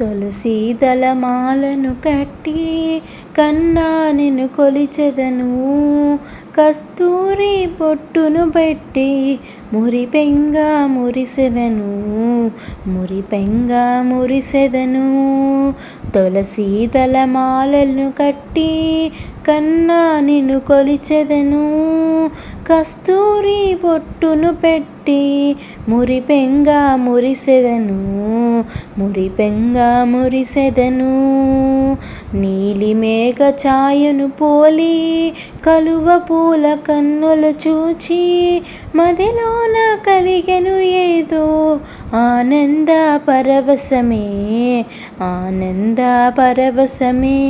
తులసి దళమాలను కట్టి కన్నా నిన్ను కొలిచెదను. కస్తూరి పొట్టును పెట్టి మురిపెంగ మురిసెదను. మురిపెంగ మురిసెదను. తులసి దళమాలను కట్టి కన్నా నిన్ను కొలిచెదను. కస్తూరి పొట్టును పెట్టి మురిపెంగ మురిసెదను మురిపెంగ మురిసెదను. నీలి మేఘ ఛాయను పోలి కలువ పూల కన్నులు చూచి మదిలోన కలిగెను ఏదో ఆనంద పరవశమే ఆనంద పరవశమే.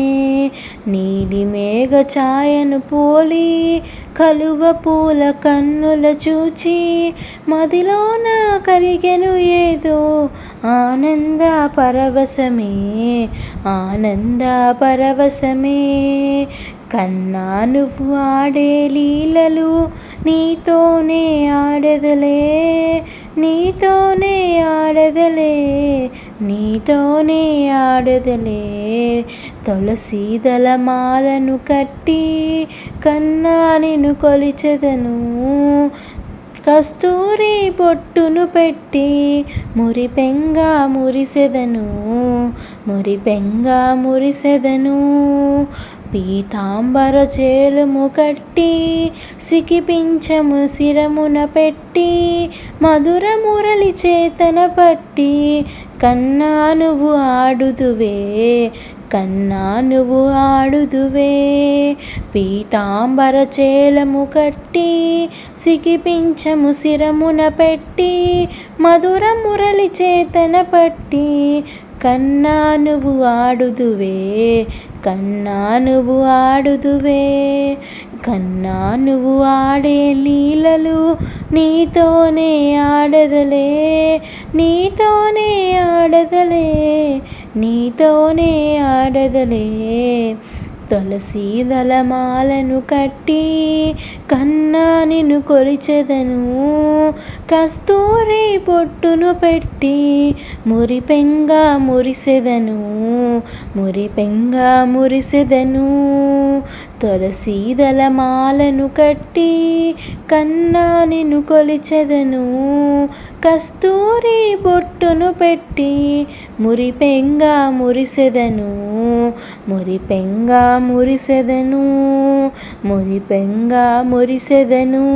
నీలి మేఘ ఛాయను పోలి కలువ పూల కన్నుల చూచి మదిలోన కరిగెను ఏదో ఆనంద పరవశమే ఆనంద పరవశమే. కన్నా నువ్వు ఆడే లీలలు నీతోనే ఆడదలే నీతోనే ఆడదలే నీతోనే ఆడదలే. తులసి దళమాలను కట్టి కన్నా నిన్ను కొలిచెదను కస్తూరి పొట్టును పెట్టి మురిపెంగ మురిసెదను మురిపెంగ మురిసెదను. పీతాంబర చేలుము కట్టి సికిపించము సిరమున పెట్టి మధుర మురళి చేతన పట్టి కన్నా నువ్వు ఆడుదువే కన్నా నువ్వు ఆడుదువే. పీతాంబర చేలము కట్టి సిగిపించము శిరమున పెట్టి మధుర మురళి చేతన పట్టి కన్నా నువ్వు ఆడుదువే కన్నా నువ్వు ఆడుదువే. కన్నా నువ్వు ఆడే లీలలు నీతోనే ఆడదలే నీతోనే ఆడదలే నీతోనే ఆడదలే దళమాలను కట్టి కన్నా నిన్ను కొలిచెదను. కస్తూరి పొట్టును పెట్టి మురిపెంగ మురిసెదను. మురిపెంగ మురిసెదను. తులసి దళమాలను కట్టి కన్నా నిన్ను కొలిచెదను. కస్తూరి బొట్టును పెట్టి మురిపెంగ మురిసెదను. మురిపెంగా మురిసెదను మురిపెంగా మురిసెదను.